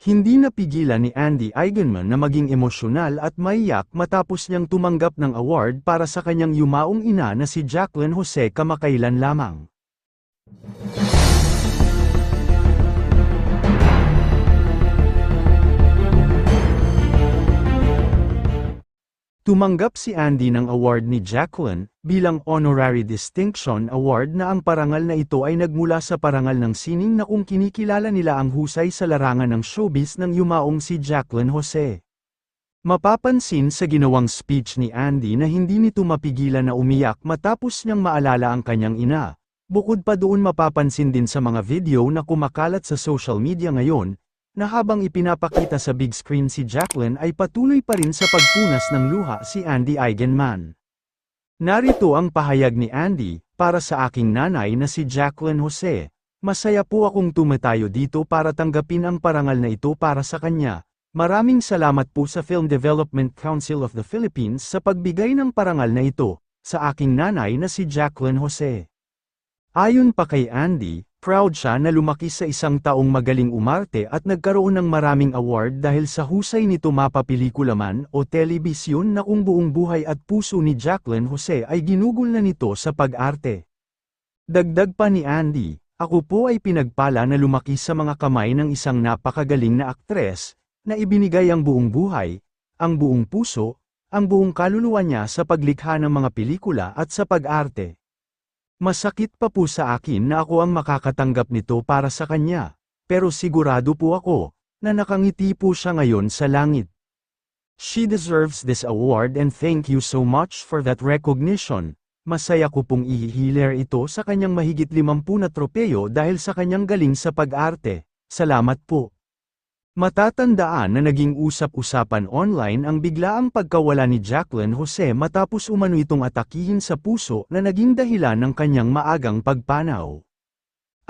Hindi napigilan ni Andy Eigenman na maging emosyonal at maiyak matapos niyang tumanggap ng award para sa kanyang yumaong ina na si Jacqueline Jose kamakailan lamang. Tumanggap si Andy ng award ni Jacqueline, bilang Honorary Distinction Award na ang parangal na ito ay nagmula sa parangal ng sining na kung kinikilala nila ang husay sa larangan ng showbiz ng yumaong si Jacqueline Jose. Mapapansin sa ginawang speech ni Andy na hindi nito mapigilan na umiyak matapos niyang maalala ang kanyang ina. Bukod pa doon mapapansin din sa mga video na kumakalat sa social media ngayon, na habang ipinapakita sa big screen si Jacqueline ay patuloy pa rin sa pagpunas ng luha si Andy Eigenman. Narito ang pahayag ni Andy, para sa aking nanay na si Jacqueline Jose. Masaya po akong tumatayo dito para tanggapin ang parangal na ito para sa kanya. Maraming salamat po sa Film Development Council of the Philippines sa pagbigay ng parangal na ito, sa aking nanay na si Jacqueline Jose. Ayon pa kay Andy, proud siya na lumaki sa isang taong magaling umarte at nagkaroon ng maraming award dahil sa husay nito mapapelikula man o telebisyon na kung buong buhay at puso ni Jacqueline Jose ay ginugol na nito sa pag-arte. Dagdag pa ni Andy, ako po ay pinagpala na lumaki sa mga kamay ng isang napakagaling na aktres, na ibinigay ang buong buhay, ang buong puso, ang buong kaluluwa niya sa paglikha ng mga pelikula at sa pag-arte. Masakit pa po sa akin na ako ang makakatanggap nito para sa kanya, pero sigurado po ako, na nakangiti po siya ngayon sa langit. She deserves this award and thank you so much for that recognition. Masaya ko pong ihihiler ito sa kanyang mahigit 50 na tropeyo dahil sa kanyang galing sa pag-arte. Salamat po. Matatandaan na naging usap-usapan online ang biglaang pagkawala ni Jacqueline Jose matapos umano itong atakihin sa puso na naging dahilan ng kanyang maagang pagpanaw.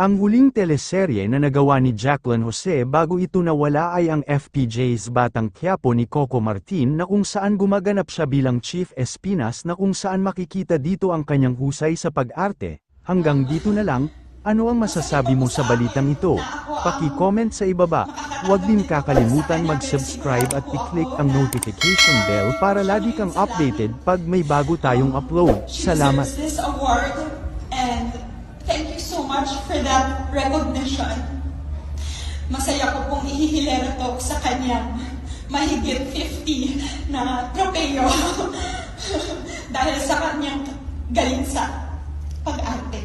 Ang huling teleserye na nagawa ni Jacqueline Jose bago ito nawala ay ang FPJ's Batang Quiapo ni Coco Martin na kung saan gumaganap siya bilang Chief Espinas na kung saan makikita dito ang kanyang husay sa pag-arte. Hanggang dito na lang, ano ang masasabi mo sa balitang ito? Paki-comment sa ibaba. Huwag din kakalimutan mag-subscribe at i-click ang notification bell para lagi kang updated pag may bago tayong upload. Salamat! this award and thank you so much for that recognition. Masaya ko pong ihihilera to sa kanyang mahigit 50 na tropeyo dahil sa kanyang galing sa pag-arte.